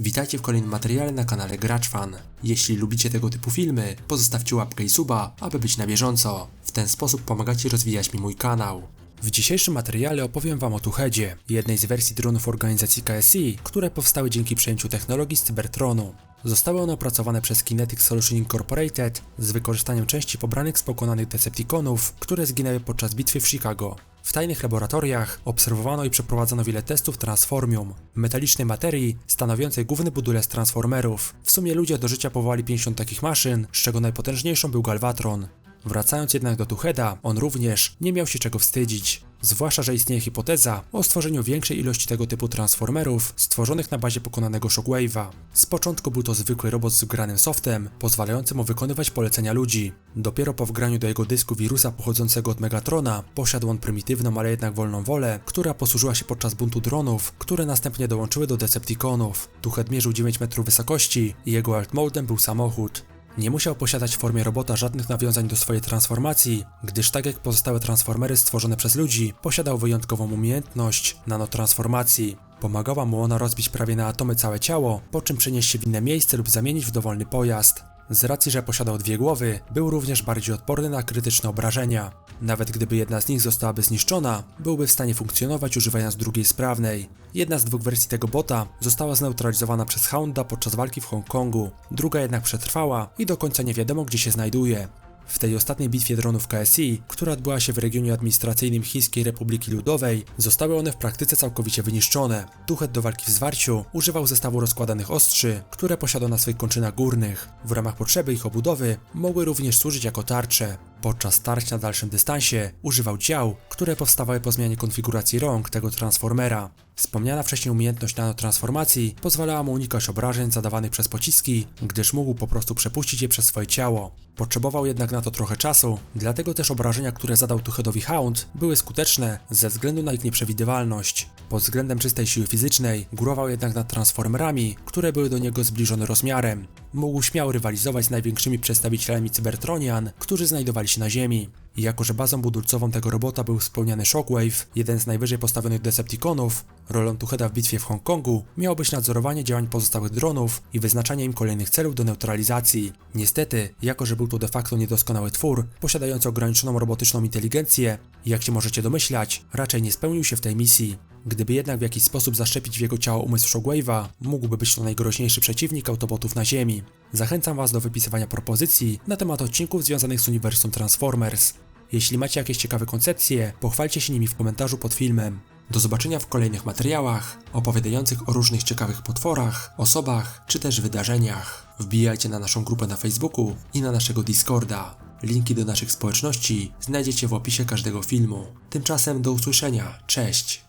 Witajcie w kolejnym materiale na kanale Gracz Fan. Jeśli lubicie tego typu filmy, pozostawcie łapkę i suba, aby być na bieżąco. W ten sposób pomagacie rozwijać mi mój kanał. W dzisiejszym materiale opowiem Wam o Tuchedzie, jednej z wersji dronów organizacji KSI, które powstały dzięki przejęciu technologii z Cybertronu. Zostały one opracowane przez Kinetic Solution Incorporated z wykorzystaniem części pobranych z pokonanych Decepticonów, które zginęły podczas bitwy w Chicago. W tajnych laboratoriach obserwowano i przeprowadzono wiele testów Transformium, metalicznej materii stanowiącej główny budulec Transformerów. W sumie ludzie do życia powołali 50 takich maszyn, z czego najpotężniejszą był Galvatron. Wracając jednak do Tucheda, on również nie miał się czego wstydzić. Zwłaszcza, że istnieje hipoteza o stworzeniu większej ilości tego typu transformerów stworzonych na bazie pokonanego Shockwave'a. Z początku był to zwykły robot z wgranym softem, pozwalający mu wykonywać polecenia ludzi. Dopiero po wgraniu do jego dysku wirusa pochodzącego od Megatrona posiadł on prymitywną, ale jednak wolną wolę, która posłużyła się podczas buntu dronów, które następnie dołączyły do Decepticonów. Tuched mierzył 9 metrów wysokości i jego altmodem był samochód. Nie musiał posiadać w formie robota żadnych nawiązań do swojej transformacji, gdyż tak jak pozostałe transformery stworzone przez ludzi, posiadał wyjątkową umiejętność nanotransformacji. Pomagała mu ona rozbić prawie na atomy całe ciało, po czym przenieść się w inne miejsce lub zamienić w dowolny pojazd. Z racji, że posiadał dwie głowy, był również bardziej odporny na krytyczne obrażenia. Nawet gdyby jedna z nich zostałaby zniszczona, byłby w stanie funkcjonować używając drugiej sprawnej. Jedna z dwóch wersji tego bota została zneutralizowana przez Hounda podczas walki w Hongkongu, druga jednak przetrwała i do końca nie wiadomo gdzie się znajduje. W tej ostatniej bitwie dronów KSI, która odbyła się w regionie administracyjnym Chińskiej Republiki Ludowej, zostały one w praktyce całkowicie wyniszczone. Tuchet do walki w zwarciu używał zestawu rozkładanych ostrzy, które posiadał na swoich kończynach górnych. W ramach potrzeby ich obudowy mogły również służyć jako tarcze. Podczas starć na dalszym dystansie używał dział, które powstawały po zmianie konfiguracji rąk tego transformera. Wspomniana wcześniej umiejętność nanotransformacji pozwalała mu unikać obrażeń zadawanych przez pociski, gdyż mógł po prostu przepuścić je przez swoje ciało. Potrzebował jednak na to trochę czasu, dlatego też obrażenia, które zadał Tuchedowi Hound, były skuteczne ze względu na ich nieprzewidywalność. Pod względem czystej siły fizycznej górował jednak nad transformerami, które były do niego zbliżone rozmiarem. Mógł śmiało rywalizować z największymi przedstawicielami Cybertronian, którzy znajdowali się na Ziemi. I jako, że bazą budulcową tego robota był wspomniany Shockwave, jeden z najwyżej postawionych Decepticonów, rolą Tucheda w bitwie w Hongkongu miało być nadzorowanie działań pozostałych dronów i wyznaczanie im kolejnych celów do neutralizacji. Niestety, jako że był to de facto niedoskonały twór, posiadający ograniczoną robotyczną inteligencję, jak się możecie domyślać, raczej nie spełnił się w tej misji. Gdyby jednak w jakiś sposób zaszczepić w jego ciało umysł Shockwave'a, mógłby być to najgroźniejszy przeciwnik autobotów na Ziemi. Zachęcam Was do wypisywania propozycji na temat odcinków związanych z uniwersum Transformers. Jeśli macie jakieś ciekawe koncepcje, pochwalcie się nimi w komentarzu pod filmem. Do zobaczenia w kolejnych materiałach opowiadających o różnych ciekawych potworach, osobach czy też wydarzeniach. Wbijajcie na naszą grupę na Facebooku i na naszego Discorda. Linki do naszych społeczności znajdziecie w opisie każdego filmu. Tymczasem do usłyszenia. Cześć!